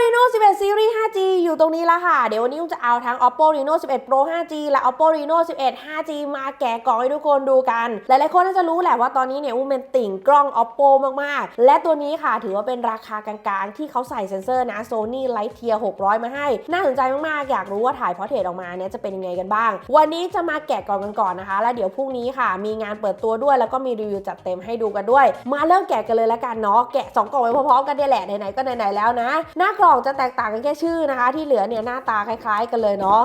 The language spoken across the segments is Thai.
Reno 11 Series 5G อยู่ตรงนี้แล้วค่ะ เดี๋ยววันนี้อุ้มจะเอาทั้ง Oppo Reno 11 Pro 5G และ Oppo Reno 11 5G มาแกะกล่องให้ทุกคนดูกัน หลายๆคนน่าจะรู้แหละว่าตอนนี้เนี่ยอุ้มเป็นติ่งกล้อง Oppo มากๆ และตัวนี้ค่ะถือว่าเป็นราคากลางๆ ที่เขาใส่เซ็นเซอร์นะ Sony Lightyear 600 มาให้ น่าสนใจมากๆ อยากรู้ว่าถ่ายพอเทรตออกมาเนี่ยจะเป็นยังไงกันบ้าง วันนี้จะมาแกะกล่องกันก่อนนะคะ แล้วเดี๋ยวพรุ่งนี้ค่ะ มีงานเปิดตัวด้วยแล้วก็มีรีวิวจัดเต็มให้ดูกันด้วย มาเริ่มแกะกันเลยละกันเนาะแกะสองกล่องไปพร้อมๆกันเนี่ยแหละไหนๆก็ไหนๆแล้วนะหน้ากลองจะแตกต่างกันแค่ชื่อนะคะ ที่เหลือเนี่ยหน้าตาคล้าย ๆ กันเลยเนาะ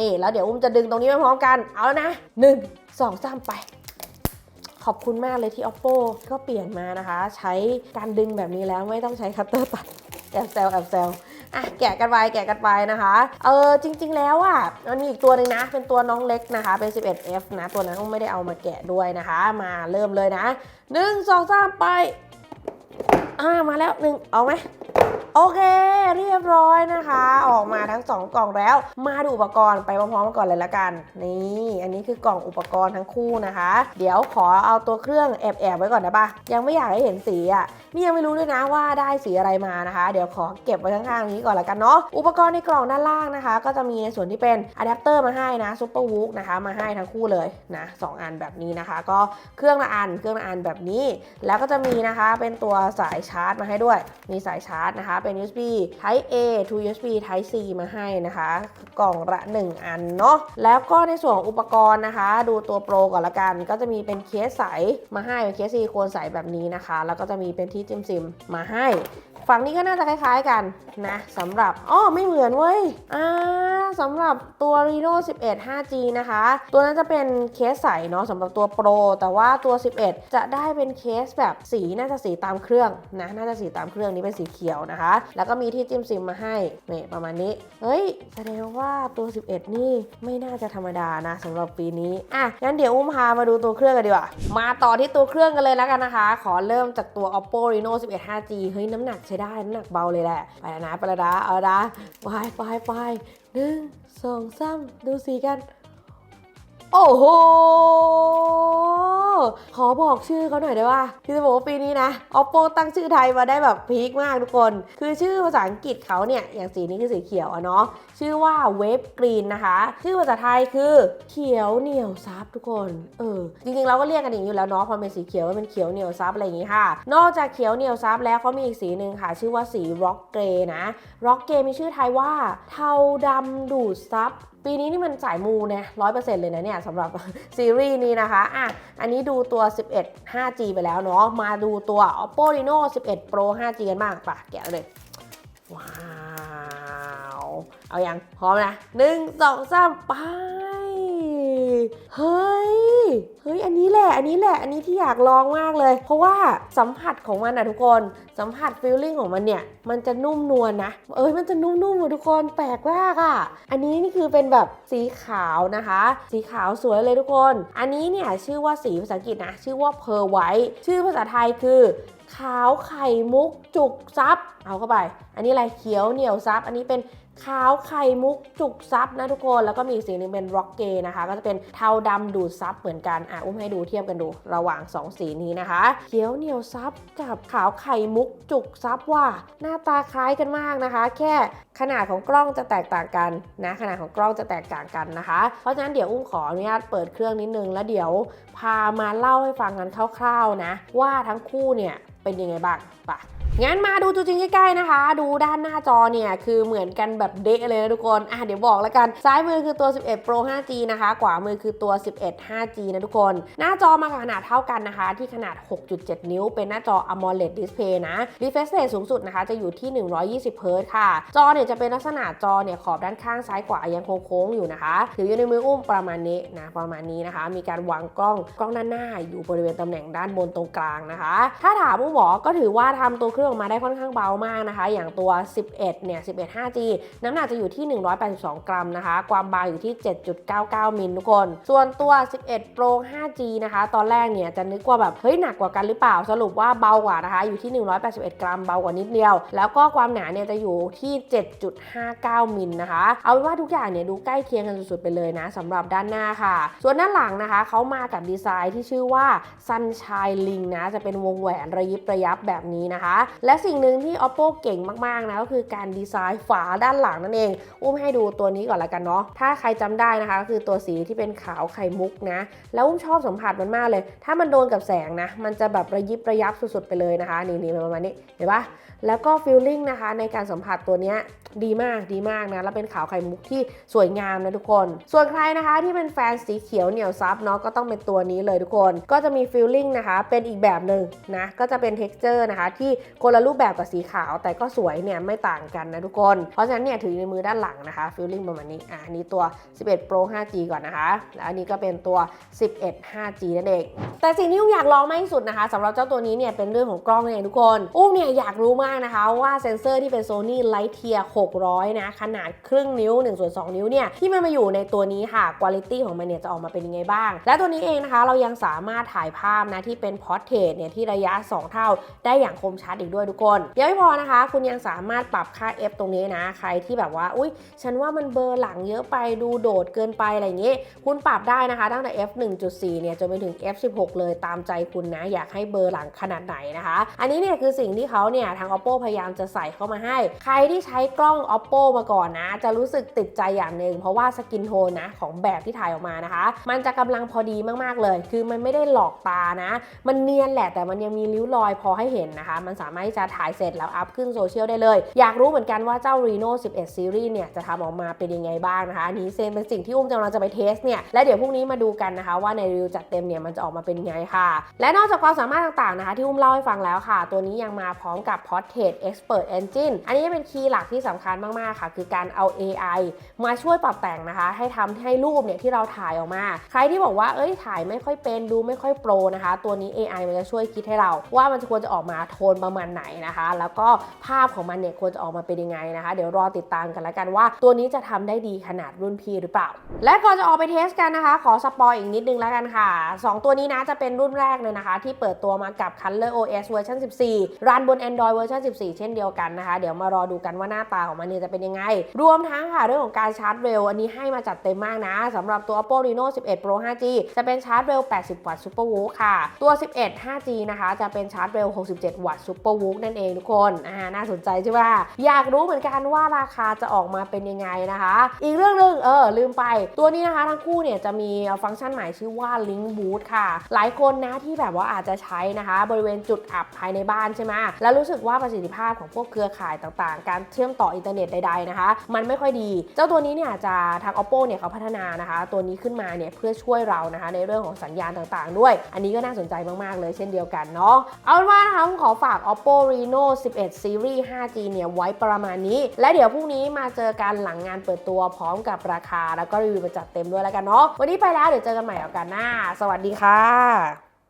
นี่แล้วเดี๋ยวอุ้มจะดึงตรงนี้ไปพร้อมกันเอาแล้วนะหนึ่งสองสามไป ขอบคุณมากเลยที่ oppo ก็เปลี่ยนมานะคะ ใช้การดึงแบบนี้แล้วไม่ต้องใช้คัตเตอร์ตัดแอบแซวแอบแซวอะแกะกันไปแกะกันไปนะคะ เออจริง ๆ แล้วอะมันมีอีกตัวหนึ่งนะ เป็นตัวน้องเล็กนะคะ เป็น 11f นะ ตัวนั้นไม่ได้เอามาแกะด้วยนะคะ มาเริ่มเลยนะหนึ่งสองสามไป อ่ามาแล้วหนึ่งเอาไหม โอเค เรียบร้อยนะคะ ออกมาทั้ง 2 กล่องแล้ว มาดูอุปกรณ์ไปพร้อมๆกันก่อนเลยละกัน นี่อันนี้คือกล่องอุปกรณ์ทั้งคู่นะคะ เดี๋ยวขอเอาตัวเครื่องแอบๆไว้ก่อนนะปะยังไม่อยากให้เห็นสีอะนี่ยังไม่รู้ด้วยนะว่าได้สีอะไรมานะคะ เดี๋ยวขอเก็บไว้ข้างๆนี้ก่อนละกันเนาะอุปกรณ์ในกล่องด้านล่างนะคะ ก็จะมีในส่วนที่เป็นอะแดปเตอร์มาให้นะซุปเปอร์วูกนะคะมาให้ทั้งคู่เลยนะสองอันแบบนี้นะคะ ก็เครื่องละอันเครื่องละอันแบบนี้ แล้วก็จะมีนะคะเป็นตัวสายชาร์จมาให้ด้วย มีสายชาร์จนะคะเป็น USB Type A to USB Type C มาให้นะคะ กล่องละ 1 อันเนาะแล้วก็ในส่วนของอุปกรณ์นะคะ ดูตัวโปรก่อนละกัน ก็จะมีเป็นเคสใสมาให้เป็นเคสซิลิโคนใสแบบนี้นะคะ แล้วก็จะมีเป็นที่จิ้มซิมมาให้ฝั่งนี้ก็น่าจะคล้ายๆกันนะสำหรับอ๋อไม่เหมือนเว้ยอ่าสำหรับตัว Reno 11 5G นะคะ ตัวนั้นจะเป็นเคสใสเนาะสำหรับตัว Pro แต่ว่าตัว 11 จะได้เป็นเคสแบบสีน่าจะสีตามเครื่องนะน่าจะสีตามเครื่องนี้เป็นสีเขียวนะคะ แล้วก็มีที่จิ้มซิมมาให้เนี่ประมาณนี้ เฮ้ย แสดงว่าตัว 11 นี่ไม่น่าจะธรรมดานะสำหรับปีนี้ อะ งั้นเดี๋ยวอุ้มพามาดูตัวเครื่องกันดีกว่า มาต่อที่ตัวเครื่องกันเลยแล้วกันนะคะ ขอเริ่มจากตัว Oppo Reno 11 5G เฮ้ย น้ำหนักใช้ได้ น้ำหนักเบาเลยแหละ ไปล้วนะไปล้วนะเอาละไปไปไปหนึ่งสองสามดูสีกัน โอ้โห ขอบอกชื่อเขาหน่อยได้ว่าที่จะบอกว่าปีนี้นะ oppo ตั้งชื่อไทยมาได้แบบพีคมากทุกคน คือชื่อภาษาอังกฤษเขาเนี่ยอย่างสีนี้คือสีเขียวอะเนาะชื่อว่า Wave Green นะคะ ชื่อภาษาไทยคือเขียวเหนียวซับทุกคนเออจริงๆเราก็เรียกกันอย่างนี้อยู่แล้วเนาะพอเป็นสีเขียวก็เป็นเขียวเหนียวซับอะไรอย่างงี้ค่ะ นอกจากเขียวเหนียวซับแล้วเขามีอีกสีหนึ่งค่ะ ชื่อว่าสี Rock Grey นะ Rock Grey มีชื่อไทยว่าเทาดำดูดซับปีนี้นี่มันสายมูนะร้อยเปอร์เซ็นต์เลยนะเนี่ยสำหรับซีรีส์นี้นะคะอะอันนี้ดูตัว 11 5G ไปแล้วเนาะมาดูตัว Oppo Reno 11 Pro 5G กันบ้างปะแกะเลย ว้าวเอาอยัางพร้อมนะหนึ่งสองสามไป เฮ้ย เฮ้ย อันนี้แหละ อันนี้แหละ อันนี้ที่อยากลองมากเลย เพราะว่าสัมผัสของมันอะทุกคน สัมผัสฟีลลิ่งของมันเนี่ย มันจะนุ่มนวลนะ เอ้ย มันจะนุ่มๆอะทุกคน แปลกมากอะอันนี้นี่คือเป็นแบบสีขาวนะคะ สีขาวสวยเลยทุกคน อันนี้เนี่ยชื่อว่าสีภาษาอังกฤษนะ ชื่อว่า pearl white ชื่อภาษาไทยคือขาวไข่มุกจุกซับ เอาเข้าไป อันนี้อะไรเขียวเหนียวซับ อันนี้เป็น ขาวไข่มุกจุกซับนะทุกคนแล้วก็มีอีกสีหนึงเป็นร็อกเกนะคะ ก็จะเป็นเทาดำดูดซับเหมือนกันอะอุ้มให้ดูเทียบกันดูระหว่าง 2 สีนี้นะคะเขียวเหนียวซับกับขาวไข่มุกจุกซับว่าหน้าตาคล้ายกันมากนะคะ แค่ขนาดของกล้องจะแตกต่างกันนะขนาดของกล้องจะแตกต่างกันนะคะ เพราะฉะนั้นเดี๋ยวอุ้มขออนุญาตเปิดเครื่องนิดนึงแล้วเดี๋ยวพามาเล่าให้ฟังกันคร่าวๆนะ ว่าทั้งคู่เนี่ยเป็นยังไงบ้างไป งั้นมาดูตัวจริงใกล้ๆนะคะ ดูด้านหน้าจอเนี่ยคือเหมือนกันแบบเดะเลยนะทุกคนอะเดี๋ยวบอกแล้วกัน ซ้ายมือคือตัว 11 Pro 5G นะคะ ขวามือคือตัว 11 5G นะทุกคน หน้าจอมาขนาดเท่ากันนะคะ ที่ขนาด 6.7 นิ้ว เป็นหน้าจอ AMOLED Display นะ refresh rate สูงสุดนะคะ จะอยู่ที่ 120 Hz ค่ะ จอเนี่ยจะเป็นลักษณะจอเนี่ยขอบด้านข้างซ้ายขวายังโค้งๆอยู่นะคะ ถืออยู่ในมืออุ้มประมาณนี้นะประมาณนี้นะคะ มีการวางกล้องกล้องด้านหน้าอยู่บริเวณตำแหน่งด้านบนตรงกลางนะคะ ถ้าถามผู้บอกก็ถือว่าทำตัวเครื่องออกมาได้ค่อนข้างเบามากนะคะ อย่างตัว 11 เนี่ย 11 5G น้ำหนักจะอยู่ที่ 182 กรัมนะคะ ความบางอยู่ที่ 7.99 มิลทุกคน ส่วนตัว 11 Pro 5G นะคะ ตอนแรกเนี่ยจะนึกว่าแบบ เฮ้ย หนักกว่ากันหรือเปล่า สรุปว่าเบากว่านะคะ อยู่ที่ 181 กรัม เบากว่านิดเดียว แล้วก็ความหนาเนี่ยจะอยู่ที่ 7.59 มิลนะคะ เอาเป็นว่าทุกอย่างเนี่ยดูใกล้เคียงกันสุดๆไปเลยนะสำหรับด้านหน้าค่ะ ส่วนด้านหลังนะคะเขามากับดีไซน์ที่ชื่อว่า Sunshine Link นะ จะเป็นวงแหวนระยิบระยับแบบนี้นะคะและสิ่งหนึ่งที่ oppo เก่งมากๆนะก็คือการดีไซน์ฝาด้านหลังนั่นเอง อุ้มให้ดูตัวนี้ก่อนละกันเนาะถ้าใครจำได้นะคะก็คือตัวสีที่เป็นขาวไข่มุกนะ แล้วอุ้มชอบสัมผัสมันมากเลย ถ้ามันโดนกับแสงนะ มันจะแบบระยิบระยับสุดๆไปเลยนะคะ นี่ๆประมาณนี้เห็นปะแล้วก็ฟีลลิ่งนะคะในการสัมผัสตัวเนี้ย ดีมากดีมากนะแล้วเป็นขาวไข่มุกที่สวยงามนะทุกคน ส่วนใครนะคะที่เป็นแฟนสีเขียวเหนียวซับเนาะก็ต้องเป็นตัวนี้เลยทุกคน ก็จะมีฟีลลิ่งนะคะ เป็นอีกแบบหนึ่งนะก็จะเป็น t e x t อร์นะคะ ที่คนละรูปแบบกับสีขาว แต่ก็สวยเนี่ยไม่ต่างกันนะทุกคน เพราะฉะนั้นเนี่ยถือในมือด้านหลังนะคะฟีลลิ่งประมาณนี้อะนี้ตัว 11 Pro 5G ก่อนนะคะแล้วอันนี้ก็เป็นตัว 11 5G นั่นเองแต่สิ่งที่อุ้มอยากลองมากที่สุดนะคะสำหรับเจ้าตัวนี้เนี่ยเป็นเรื่องของกล้องนั่นเองทุกคนอุ้มเนี่ยอยากรู้มากนะคะว่าเซ็นเซอร์ที่เป็น Sony Lightyear 600 นะ ขนาดครึ่งนิ้ว1ส่วน2นิ้วเนี่ย ที่มันมาอยู่ในตัวนี้ค่ะคุณภาพของมันเนี่ยจะออกมาเป็นยังไงบ้าง และตัวนี้เองนะคะ เรายังสามารถถ่ายภาพนะที่เป็นพอร์เทรตเนี่ยที่ระยะ 2 เท่า ได้อย่างคมชัดอีกด้วยทุกคนยังไม่พอนะคะ คุณยังสามารถปรับค่า f ตรงนี้นะ ใครที่แบบว่า อุ้ยฉันว่ามันเบอร์หลังเยอะไปดูโดดเกินไปอะไรอย่างงี้ คุณปรับได้นะคะ ตั้งแต่ f 1.4เนี่ยจนไปถึง f 16เลยตามใจคุณนะ อยากให้เบอร์หลังขนาดไหนนะคะ อันนี้เนี่ยคือสิ่งที่เขาเนี่ยทาง oppo พยายามจะใส่เข้ามาให้ ใครที่ใช้กล้อง้อง oppo มาก่อนนะ จะรู้สึกติดใจอย่างหนึ่งเพราะว่าสกินโทนนะของแบบที่ถ่ายออกมานะคะ มันจะกำลังพอดีมากๆเลย คือมันไม่ได้หลอกตานะ มันเนียนแหละแต่มันยังมีริ้วรอยพอให้เห็นนะคะ มันสามารถที่จะถ่ายเสร็จแล้วอัพขึ้นโซเชียลได้เลย อยากรู้เหมือนกันว่าเจ้า Reno 11 Series เนี่ยจะทำออกมาเป็นยังไงบ้างนะคะอันนี้เซนเป็นสิ่งที่อุ้มกำลังจะไปเทสเนี่ยและเดี๋ยวพรุ่งนี้มาดูกันนะคะ ว่าในรีวิวจัดเต็มเนี่ยมันจะออกมาเป็นยังไงค่ะ และนอกจากความสามารถต่างๆนะคะที่อุ้มเล่าให้ฟังแล้วค่ะ ตัวนี้ยังมาพร้อมกับ Portrait Expert Engine อันนี้เป็นคีย์หลักที่สำคัญมากๆค่ะ คือการเอา AI มาช่วยปรับแต่งนะคะ ให้ทำให้รูปเนี่ยที่เราถ่ายออกมา ใครที่บอกว่าเอ้ยถ่ายไม่ค่อยเป็นดูไม่ค่อยโปรนะคะ ตัวนี้ AI มันจะช่วยคิดให้เรา ว่ามันควรจะออกมาโทนประมาณไหนนะคะ แล้วก็ภาพของมันเนี่ยควรจะออกมาเป็นยังไงนะคะ เดี๋ยวรอติดตามกันแล้วกันว่า ตัวนี้จะทำได้ดีขนาดรุ่นพี่หรือเปล่า และก่อนจะออกไปเทสกันนะคะ ขอสปอยอีกนิดนึงแล้วกันค่ะ 2 ตัวนี้นะจะเป็นรุ่นแรกเลยนะคะ ที่เปิดตัวมากับ Color OS เวอร์ชัน14รันบน Android เวอร์ชัน14 เช่นเดียวกันนะคะ เดี๋ยวมารอดูกันว่าหน้าตาของมันเนี่ยจะเป็นยังไง รวมทั้งค่ะเรื่องของการชาร์จเร็ว อันนี้ให้มาจัดเต็มมากนะสำหรับตัว Oppo Reno 11 Pro 5G จะเป็นชาร์จเร็ว 80 วัตต์ Super w o o ค่ะ ตัว 11 5G นะคะ จะเป็นชาร์จเร็ว 67 วัตต์ Super w o o นั่นเองทุกคนอ่าน่าสนใจใช่ไหมอยากรู้เหมือนกันว่าราคาจะออกมาเป็นยังไงนะคะ อีกเรื่องหนึ่งเออลืมไป ตัวนี้นะคะทั้งคู่เนี่ยจะมีฟังก์ชันใหม่ชื่อว่า Link Boot ค่ะ หลายคนนะที่แบบว่าอาจจะใช้นะคะ บริเวณจุดอับภายในบ้านใช่ไหมแล้วรู้สึกว่าประสิทธิภาพของพวกเครือข่ายต่างๆ การเชื่อมต่ออินเทอร์เน็ตใดๆนะคะ มันไม่ค่อยดี เจ้าตัวนี้เนี่ยจะทาง oppo เนี่ยเขาพัฒนานะคะ ตัวนี้ขึ้นมาเนี่ยเพื่อช่วยเรานะคะ ในเรื่องของสัญญาณต่างๆ ด้วย อันนี้ก็น่าสนใจมากๆเลยเช่นเดียวกันเนาะเอาเป็นว่านะคะผมขอฝาก oppo reno 11 series 5g เนี่ยไว้ประมาณนี้ และเดี๋ยวพรุ่งนี้มาเจอกันหลังงานเปิดตัวพร้อมกับราคา แล้วก็รีวิวมาจัดเต็มด้วยแล้วกันเนาะวันนี้ไปแล้วเดี๋ยวเจอกันใหม่เอกันหน้า สวัสดีค่ะ